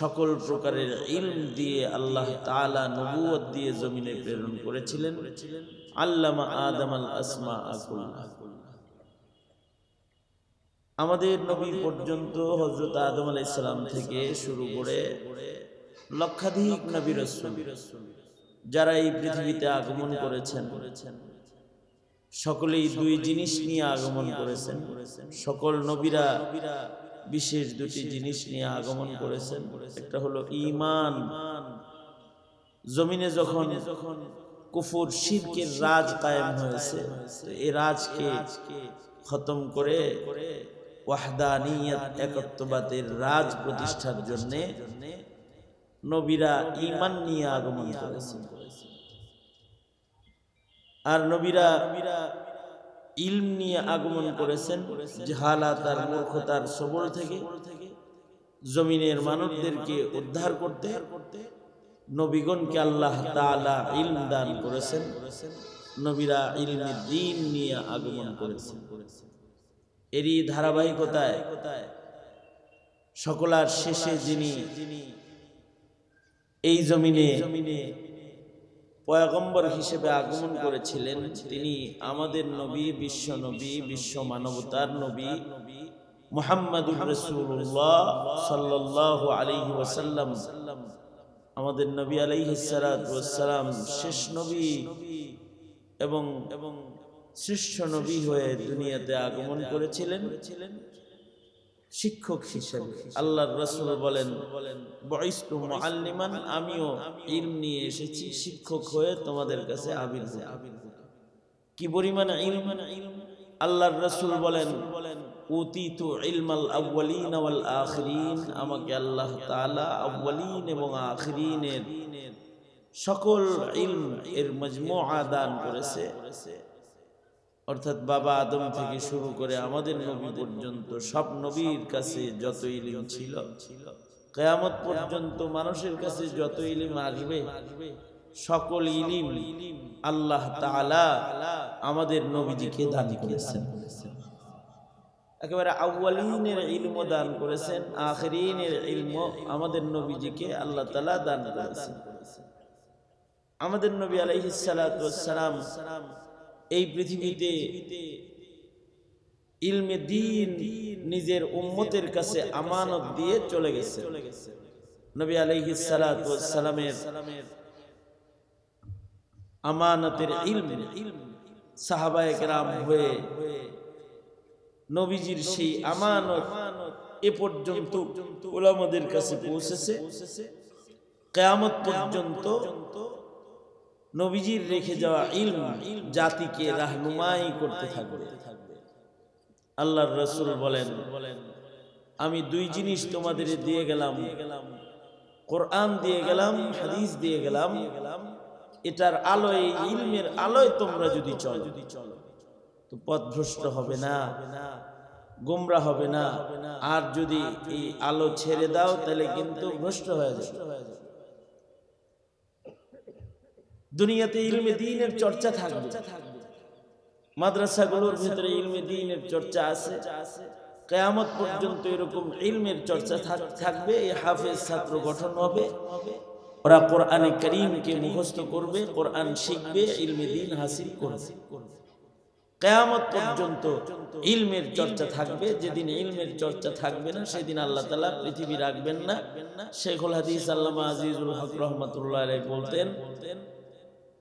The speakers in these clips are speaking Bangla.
সকল প্রকারের ইলম দিয়ে আল্লাহ তাআলা নবুয়ত দিয়ে জমিনে প্রেরণ করেছিলেন। আল্লামা আদম আল আসমা আকুল আমাদের নবী পর্যন্ত হজরত আদম আলাইহিস সালাম থেকে শুরু করে লক্ষাধিক নবী রাসূল, যারা এই পৃথিবীতে আগমন করেছেন, সকলেই দুই জিনিস নিয়ে আগমন করেছেন। সকল নবীরা বিশেষ দুটি জিনিস নিয়ে আগমন করেছেন। একটা হলো ঈমান। জমিনে যখন যখন কুফুর শিরকের রাজ কায়েম হয়েছে এই রাজকে খতম করে ওয়াহদানিয়ত একত্ববাদের রাজ প্রতিষ্ঠার জন্য নবীরা ইমান নিয়ে আগমন করেছেন। আর নবীরা ইলম নিয়ে আগমন করেছেন, জাহালাত আর মূর্খতার সবল থেকে জমিনের মানবদেরকে উদ্ধার করতে নবীগণকে আল্লাহ তালা ইলম দান করেছেন, নবীরা ইলমে দিন নিয়ে আগমন করেছেন। এরই ধারাবাহিকতায় সকলার শেষে যিনি এই জমিনে পয়গম্বর হিসেবে আগমন করেছিলেন তিনি আমাদের নবী, বিশ্ব নবী, বিশ্ব মানবতার নবী মুহাম্মাদুর রাসূলুল্লাহ সাল্লাল্লাহু আলাইহি ওয়াসাল্লাম। আমাদের নবী আলাইহিস সালাতু শেষ নবী এবং এবং শ্রেষ্ঠ নবী হয়ে দুনিয়াতে আগমন করেছিলেন। শিক্ষক হিসেবে। আল্লাহর রসুল বলেন বয়স্ক আমিও ইলম নিয়ে এসেছি শিক্ষক হয়ে তোমাদের কাছে আবির্ভূত। কি পরিমাণ ইলম? আল্লাহর রসুল বলেন উতিতু ইলমাল আউয়ালিন ওয়াল আখিরিন। আমাকে আল্লাহ তাআলা আউয়ালিন এবং আখিরিনের সকল ইলম এর মজমুআ দান করেছে। অর্থাৎ বাবা আদম থেকে শুরু করে আমাদের নবী পর্যন্ত সব নবীর কাছে যত ইলিম ছিল, কেয়ামত পর্যন্ত মানুষের কাছে যত ইলিম আসবে, সকল ইলিম আল্লাহ তাআলা আমাদের নবীজিকে দান করেছেন। একেবারে আউ্বালিনের ইলম দান করেছেন, আখরিনের ইলম আমাদের নবীজিকে আল্লাহ তালা দান করেছেন। আমাদের নবী সালাম এই পৃথিবীতে ইলমে দিন নিজের উম্মতের কাছে আমানত দিয়ে চলে গেছে। নবী ওয়াস সালামের আমানতের ইলম সাহাবায়ে কেরাম হয়ে নবীজির সেই আমানত এ পর্যন্ত ওলামাদের কাছে পৌঁছেছে। কিয়ামত পর্যন্ত নবীজির রেখে যাওয়া ইলম জাতিকে রাহনুমাই করতে থাকবে। আল্লাহর রসুল বলেন আমি দুই জিনিস তোমাদের দিয়ে গেলাম। কোরআন দিয়ে গেলাম হাদিস দিয়ে গেলাম। এটার আলোয় ইলমের আলোয় তোমরা যদি চল। যদি চলো। তো পথভ্রষ্ট হবে না। গোমরা হবে না। আর যদি এই আলো ছেড়ে দাও তাহলে কিন্তু ভ্রষ্ট হয়ে যাবে। দুনিয়াতে ইলমে দিনের চর্চা থাকবে। মাদ্রাসাগুলোর ভিতরে ইলমে দিনের চর্চা আছে। কেয়ামত পর্যন্ত এরকম ইলমের চর্চা থাকবে। এই হাফেজ ছাত্র গঠন হবে। ওরা কোরআনে করিমকে মুখস্থ করবে কোরআন শিখবে ইলমে দিন হাসিল করবে। কেয়ামত পর্যন্ত ইলমের চর্চা থাকবে। যেদিন ইলমের চর্চা থাকবে না সেদিন আল্লাহ তালা পৃথিবী রাখবেন না। শেখুল হাদিস আল্লামা আজিজুল হক রহমতুল্লাহ বলতেন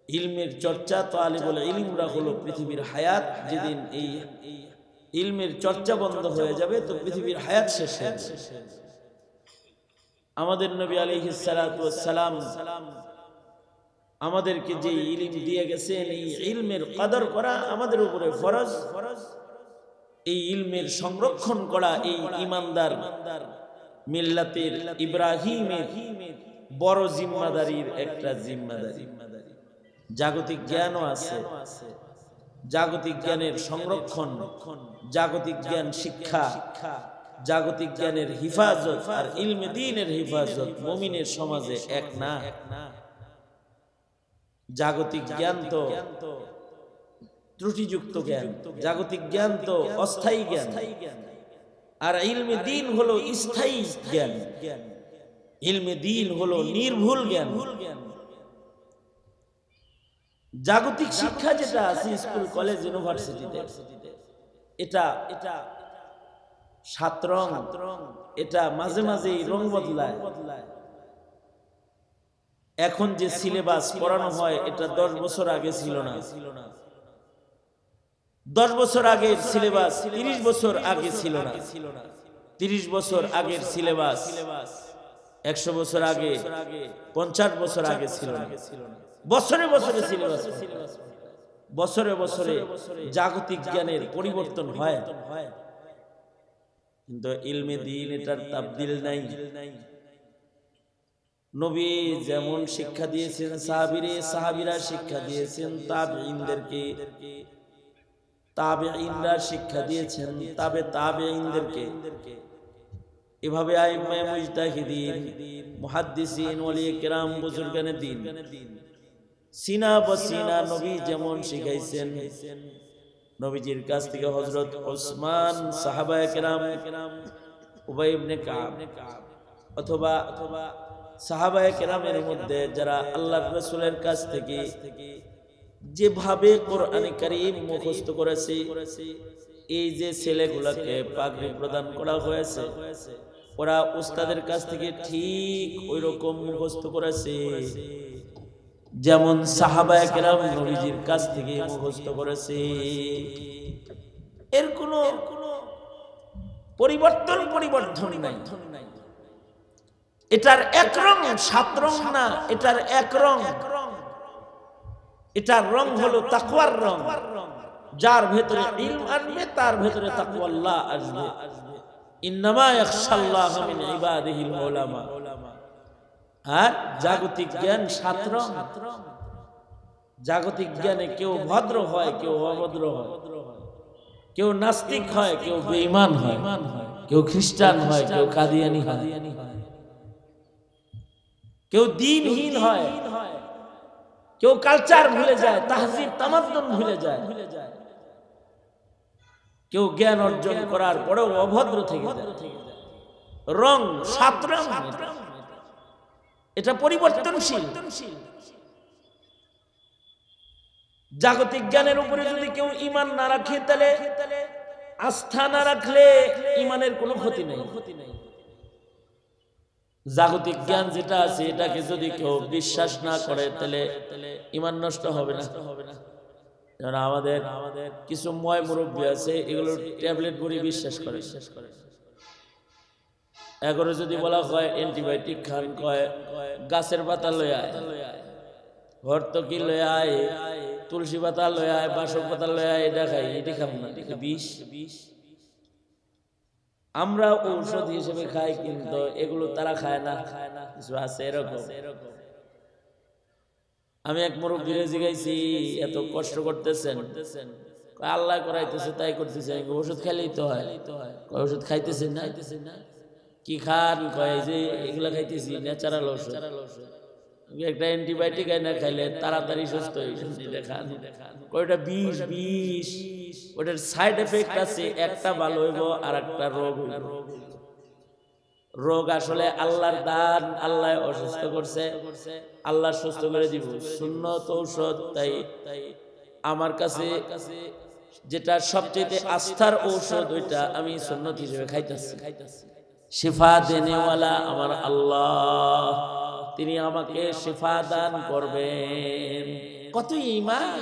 ইলমের চর্চা তো আলী বলে ইলমরা হলো পৃথিবীর হায়াত, যেদিন এই ইলমের চর্চা বন্ধ হয়ে যাবে, তো পৃথিবীর হায়াত শেষ আমাদের নবী আলী সালাম আমাদেরকে যে ইলিম দিয়ে গেছেন, এই ইলমের কাদর করা আমাদের উপরে ফরজ। এই ইলমের সংরক্ষণ করা এই ইমানদার মিল্লাতের ইব্রাহিমের বড় জিম্মাদারির একটা জিম্মাদারি। জাগতিক জ্ঞানও আছে। জাগতিক জ্ঞানের সংরক্ষণ, জাগতিক জ্ঞান শিক্ষা, জাগতিক জ্ঞানের হিফাজত আর ইলমে দিনের হিফাজত মমিনের সমাজে এক না। জাগতিক জ্ঞান তো ত্রুটিযুক্ত জ্ঞান। জাগতিক জ্ঞান তো অস্থায়ী জ্ঞান। আর ইলমে দিন হলো স্থায়ী জ্ঞান। ইলমে দিন হলো নির্ভুল জ্ঞান। জাগতিক শিক্ষা যেটা আছে স্কুল কলেজ ইউনিভার্সিটিতে এটা এটা সাত রং এটা মাঝে মাঝে রং বদলায়। এখন যে সিলেবাস পড়ানো হয় এটা দশ বছর আগে ছিল না। দশ বছর আগের সিলেবাস তিরিশ বছর আগে ছিল না। তিরিশ বছর আগের সিলেবাস একশো বছর আগে পঞ্চাশ বছর আগে ছিল না। বছরে বছরে সিলেবাস বছরে বছরে জাগতিক জ্ঞানের পরিবর্তন হয়। কিন্তু ইলমে দিন এটার তাবদিল নাই। নবী যেমন শিক্ষা দিয়েছেন সাহাবিরে সাহাবিরা শিক্ষা দিয়েছেন তাবেঈনদেরকে তাবেঈনরা শিক্ষা দিয়েছেন তাবে তাবেঈনদেরকে। এভাবে আইমায়ে মুজতাহিদিন মুহাদ্দিসিন ওলিয়ে কেরাম বুজুর্গানে দিন। সিনা বসিনা নবী যেমন শিখাইছেন। নবীজির কাছ থেকে হযরত ওসমান সাহাবায়ে কেরাম, উবাই ইবনে কাব অথবা অথবা সাহাবায়ে কেরামের মধ্যে যারা আল্লাহ রসুলের কাছ থেকে যেভাবে কোরআনে কারীম মুখস্থ করেছে, এই যে ছেলেগুলোকে পাগড়ি প্রদান করা হয়েছে, ওরা উস্তাদের কাছ থেকে ঠিক ওই রকম মুখস্থ করেছে। যেমন সাহাবায়ে কেরাম নবীজির কাছ থেকে মুখস্থ করেছে। এর কোনো পরিবর্তন পরিবর্তন নাই। এটার এক রং সাত রং না এটার এক রং। এটার রং হলো তাকওয়ার রং। যার ভেতরে ইলম আনবে তার ভেতরে তাকওয়াল্লাহ আসবে। ইন্নামা ইয়াখশাল্লাহ মিন ইবাদিহিল উলামা। আর জাগতিক জ্ঞান সাত রং জাগতিক জ্ঞানে কেউ ভদ্র হয়, কেউ অভদ্র হয়। কেউ নাস্তিক হয়, কেউ বেঈমান হয়। কেউ খ্রিস্টান হয়, কেউ কাদিয়ানি হয়। কেউ দিনহীন হয়, কেউ কালচার ভুলে যায়, তাহজিব, তামাদ্দুন ভুলে যায়। কেউ জ্ঞান অর্জন করার পরেও অভদ্র থেকে যায়। রং সাত রং এটা। পরিবর্তনশীল। জাগতিক জ্ঞানের উপরে যদি কেউ ইমান না রাখে, তাহলে আস্থা না রাখলে ইমানের কোনো ক্ষতি নেই। জাগতিক জ্ঞান যেটা আছে, এটাকে যদি কেউ বিশ্বাস না করে, তাহলে ইমান নষ্ট হবে না। আমাদের আমাদের কিছু ময় মুরব্বী আছে এগুলো ট্যাবলেট পরে বিশ্বাস করে বিশ্বাস করে। এগারো যদি বলা হয় অ্যান্টিবায়োটিক খান কয়, গাছের পাতা লয়ে আয়। ভর্তকি লয়ে আয়? তুলসী পাতা লয়ে আয়, বাসক পাতা লয়ে আয়, এটা খাই, এটা খাব না বিষ বিষ? আমরা ঔষধ হিসেবে খাই, কিন্তু এগুলো তারা খায় না। খায় না কিছু আছে এরকম। আমি এক মুরব্বীরে জিগাইছি এত কষ্ট করতেছেন? আল্লাহ করাইতেছে, তাই করতেছে। ওষুধ খাইলেই তো হয়। ওষুধ খাইতেছেন না? কি খান? কয় যে, এগুলা খাইতেছি ন্যাচারাল ওষুধ একটা অ্যান্টিবায়োটিক না খাইলে তাড়াতাড়ি সুস্থ হয়ে। এটা বিষ বিষ। ওটার সাইড এফেক্ট আছে, একটা ভালো হইব আর একটা রোগ হইব। রোগ আসলে আল্লাহর দান, আল্লাহ অসুস্থ করছে, আল্লাহ সুস্থ করে দিব। সুন্নত ঔষধ, তাই আমার কাছে যেটা সবচেয়ে আস্থার ঔষধ, ওইটা আমি সুন্নত হিসেবে খাইতেছি। শিফা দেনেওয়ালা আমার আল্লাহ তিনি আমাকে শেফা দান করবেন। কত ইমান?